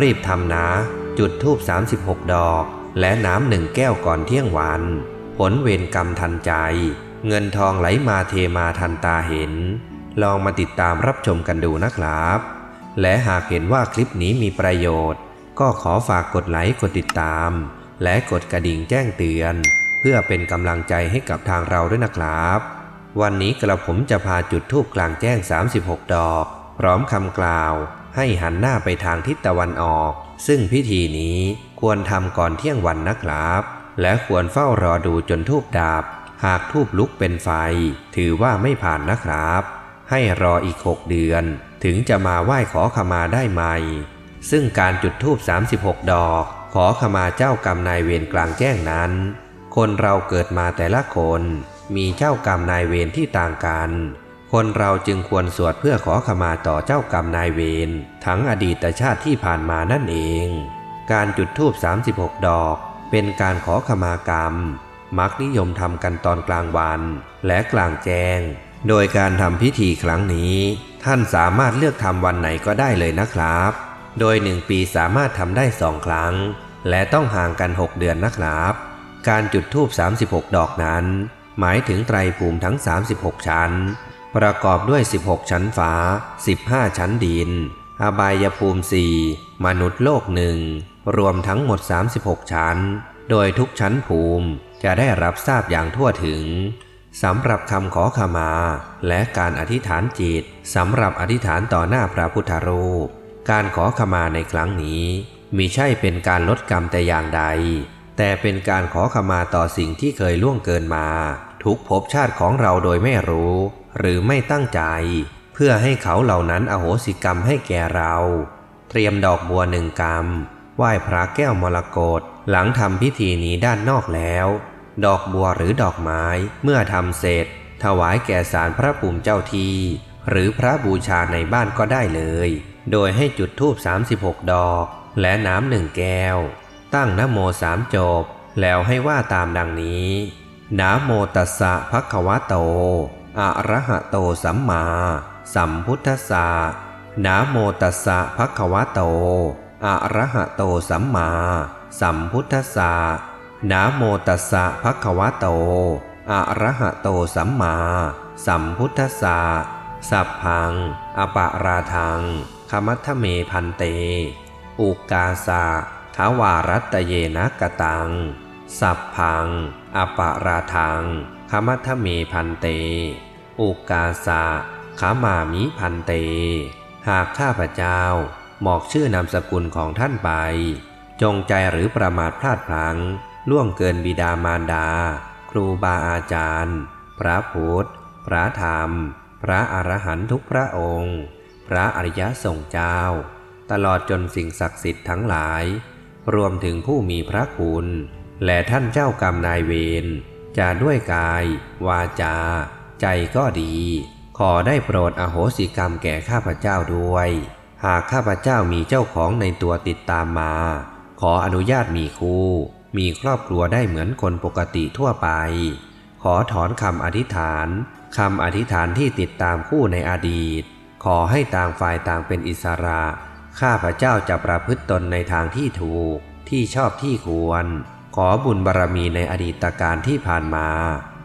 รีบทำนะจุดทูบ36 ดอก และน้ำหนึ่งแก้วก่อนเที่ยงวัน ผลเวรกรรมทันใจ เงินทองไหลมาเทมาทันตาเห็น ลองมาติดตามรับชมกันดูนะครับ และหากเห็นว่าคลิปนี้มีประโยชน์ ก็ขอฝากกดไลค์กดติดตาม และกดกระดิ่งแจ้งเตือน เพื่อเป็นกำลังใจให้กับทางเราด้วยนะครับ วันนี้กระผมจะพาจุดทูปกลางแจ้ง 36 ดอก พร้อมคำกล่าว ให้หันหน้าไปทางทิศตะวันออก ซึ่งพิธีนี้ควรทำก่อนเที่ยงวันนะครับ และควรเฝ้ารอดูจนทูบดับ หากทูบลุกเป็นไฟ ถือว่าไม่ผ่านนะครับ ให้รออีก 6 เดือน ถึงจะมาไหว้ขอขมาได้ใหม่ ซึ่งการจุดธูป36 ดอก ขอขมาเจ้ากรรมนายเวรกลางแจ้งนั้น คนเราเกิดมาแต่ละคน มีเจ้ากรรมนายเวรที่ต่างกัน คนเราจึงควรสวดเพื่อขอขมาต่อเจ้ากรรมนายเวรทั้งอดีตชาติที่ผ่านมานั่นเอง การจุดธูป 36 ดอก เป็นการขอขมากรรม มักนิยมทำกันตอนกลางวันและกลางแจ้ง โดยการทำพิธีครั้งนี้ ท่านสามารถเลือกทำวันไหนก็ได้เลยนะครับ โดยหนึ่งปีสามารถทำได้สองครั้ง และต้องห่างกัน 6 เดือนนะครับ การจุดธูป 36 ดอกนั้น หมายถึงไตรภูมิทั้ง 36 ชั้น ประกอบด้วย 16 ชั้นฟ้า15 ชั้นดิน อบายภูมิ4มนุษย์โลกหนึ่ง รวมทั้งหมด 36 ชั้น โดยทุกชั้นภูมิจะได้รับทราบอย่างทั่วถึงสำหรับคำขอขมา และการอธิษฐานจิตสำหรับอธิษฐานต่อหน้าพระพุทธรูป การขอขมาในครั้งนี้มิใช่เป็นการลดกรรมแต่อย่างใด แต่เป็นการขอขมาต่อสิ่งที่เคยล่วงเกินมา ทุกภพชาติของเราโดยไม่รู้ หรือไม่ตั้งใจ เพื่อให้เขาเหล่านั้นอโหสิกรรมให้แก่เรา เตรียมดอกบัวหนึ่งกรรมไหว้พระแก้วมรกตหลังทำพิธีนี้ด้านนอกแล้ว ดอกบัวหรือดอกไม้เมื่อทำเสร็จ ถวายแก่สารพระภูมิเจ้าทีหรือพระบูชาในบ้านก็ได้เลย โดยให้จุดธูป 36 ดอก และน้ำหนึ่งแก้ว ตั้งนโมสามจบ แล้วให้ว่าตามดังนี้ นะโมตัสสะภะคะวะโต อะระหะโตสัมมา สัมพุทธัสสะนะโมตัสสะภะคะวะโต อะระหะโตสัมมา สัมพุทธัสสะนะโมตัสสะภะคะวะโต อะระหะโตสัมมา สัมพุทธัสสะสัพพัง อปาราทังคมัทธเมพันเต อุกาสะทาวารัตเยนะกะตัง สัพพัง อปาราทังคมัทเมพันเต อุกาสะขามามิพันเต หากข้าพเจ้าบอกชื่อนามสกุลของท่านไป จงใจหรือประมาทพลาดพลั้ง ล่วงเกินบิดามารดา ครูบาอาจารย์ พระพุทธ พระธรรม พระอรหันตุกพระองค์ พระอริยสงฆ์เจ้า ตลอดจนสิ่งศักดิ์สิทธิ์ทั้งหลาย รวมถึงผู้มีพระคุณ และท่านเจ้ากรรมนายเวรจะด้วยกาย วาจา ใจก็ดี ขอได้โปรดอโหสิกรรมแก่ข้าพเจ้าด้วย หากข้าพเจ้ามีเจ้าของในตัวติดตามมา ขออนุญาตมีคู่ มีครอบครัวได้เหมือนคนปกติทั่วไป ขอถอนคำอธิษฐานคำอธิษฐานที่ติดตามคู่ในอดีต ขอให้ต่างฝ่ายต่างเป็นอิสระ ข้าพเจ้าจะประพฤติตนในทางที่ถูกที่ชอบที่ควร ขอบุญบารรมีในอดีตการที่ผ่านมา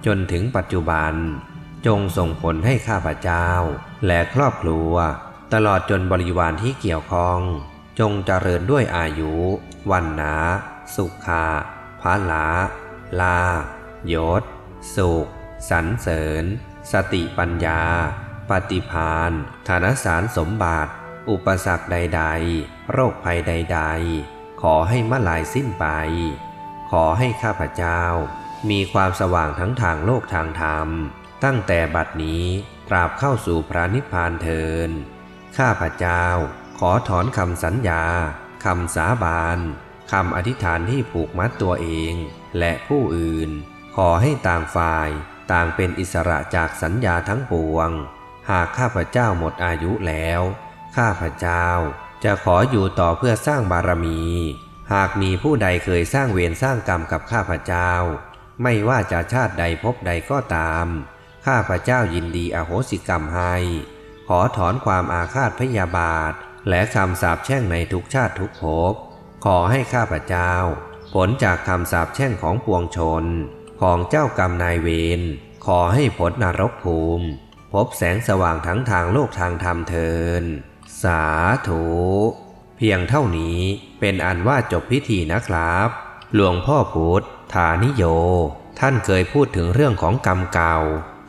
จนถึงปัจจุบัน จงส่งผลให้ข้าพเจ้า และครอบครัว ตลอดจนบริวารที่เกี่ยวข้อง จงเจริญด้วยอายุ วันนา สุขะพาลา ลา ยศ สุข สรรเสริญ สติปัญญา ปฏิพานธนสารสมบัติ อุปสรรคใด ๆ โรคภัยใด ๆ ขอให้มะลายสิ้นไป ขอให้ข้าพเจ้า มีความสว่างทั้งทางโลกทางธรรม ตั้งแต่บัดนี้ตราบเข้าสู่พระนิพพานเทิน ข้าพเจ้า ขอถอนคำสัญญาคำสาบานคำอธิษฐานที่ผูกมัดตัวเอง และผู้อื่น ขอให้ต่างฝ่ายต่างเป็นอิสระจากสัญญาทั้งปวง หากข้าพเจ้าหมดอายุแล้ว ข้าพเจ้าจะขออยู่ต่อเพื่อสร้างบารมี หากมีผู้ใดเคยสร้างเวรสร้างกรรมกับข้าพเจ้า ไม่ว่าจะชาติใดพบใดก็ตาม ข้าพเจ้ายินดีอโหสิกรรมให้ ขอถอนความอาฆาตพยาบาท และคำสาปแช่งในทุกชาติทุกภพขอให้ข้าพเจ้า ผลจากคำสาปแช่งของปวงชน ของเจ้ากรรมนายเวรขอให้ผลนรกภูมิ พบแสงสว่างทั้งทางโลกทางธรรมเทินสาธุ พียงเท่านี้เป็นอันว่าจบพิธีนะครับ หลวงพ่อพุธฐานิโย ท่านเคยพูดถึงเรื่องของกรรมเก่า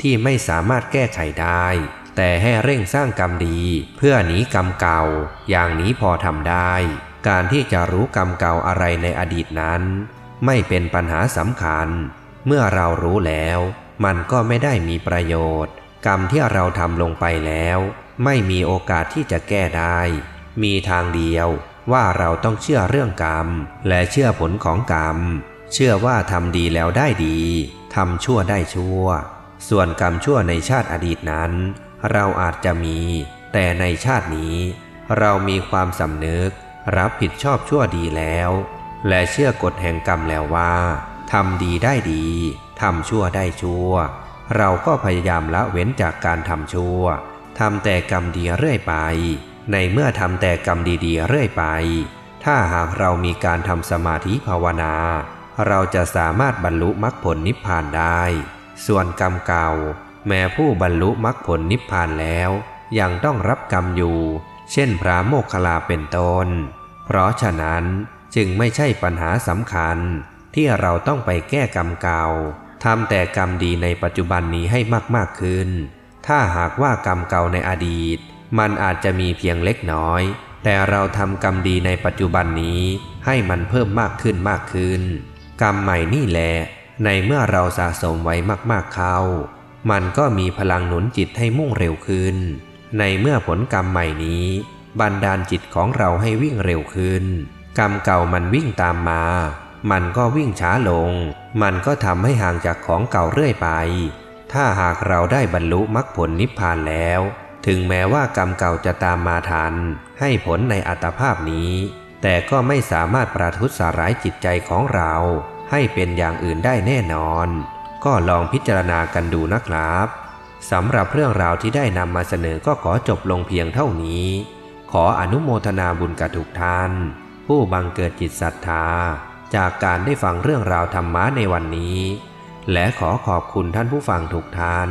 ที่ไม่สามารถแก้ไขได้ แต่ให้เร่งสร้างกรรมดี เพื่อหนีกรรมเก่า อย่างนี้พอทำได้ การที่จะรู้กรรมเก่าอะไรในอดีตนั้น ไม่เป็นปัญหาสำคัญ เมื่อเรารู้แล้ว มันก็ไม่ได้มีประโยชน์ กรรมที่เราทำลงไปแล้ว ไม่มีโอกาสที่จะแก้ได้ มีทางเดียวว่าเราต้องเชื่อเรื่องกรรม และเชื่อผลของกรรม เชื่อว่าทำดีแล้วได้ดีทำชั่วได้ชั่ว ส่วนกรรมชั่วในชาติอดีตนั้น เราอาจจะมี แต่ในชาตินี้ เรามีความสำนึก รับผิดชอบชั่วดีแล้ว และเชื่อกฎแห่งกรรมแล้วว่าทำดีได้ดีทำชั่วได้ชั่ว เราก็พยายามละเว้นจากการทำชั่วทำแต่กรรมดีเรื่อยไป ในเมื่อทำแต่กรรมดีๆ เรื่อยไป ถ้าหากเรามีการทำสมาธิภาวนา เราจะสามารถบรรลุมรรคผลนิพพานได้ ส่วนกรรมเก่า แม้ผู้บรรลุมรรคผลนิพพานแล้ว ยังต้องรับกรรมอยู่ เช่นพระโมคคัลลาเป็นต้น เพราะฉะนั้นจึงไม่ใช่ปัญหาสำคัญ ที่เราต้องไปแก้กรรมเก่าทำแต่กรรมดีในปัจจุบันนี้ให้มากๆขึ้น ถ้าหากว่ากรรมเก่าในอดีต มันอาจจะมีเพียงเล็กน้อย แต่เราทำกรรมดีในปัจจุบันนี้ให้มันเพิ่มมากขึ้นมากขึ้น กรรมใหม่นี่แหละ ในเมื่อเราสะสมไว้มากๆเข้า มันก็มีพลังหนุนจิตให้มุ่งเร็วขึ้น ในเมื่อผลกรรมใหม่นี้บันดาลจิตของเราให้วิ่งเร็วขึ้น กรรมเก่ามันวิ่งตามมา มันก็วิ่งช้าลง มันก็ทำให้ห่างจากของเก่าเรื่อยไป ถ้าหากเราได้บรรลุมรรคผลนิพพานแล้ว ถึงแม้ว่ากรรมเก่าจะตามมาทัน ให้ผลในอัตภาพนี้ แต่ก็ไม่สามารถประทุษร้ายจิตใจของเรา ให้เป็นอย่างอื่นได้แน่นอน ก็ลองพิจารณากันดูนะครับสำหรับเรื่องราวที่ได้นำมาเสนอก็ขอจบลงเพียงเท่านี้ ขออนุโมทนาบุญกับทุกท่าน ผู้บังเกิดจิตศรัทธา จากการได้ฟังเรื่องราวธรรมะในวันนี้ และขอขอบคุณท่านผู้ฟังทุกท่าน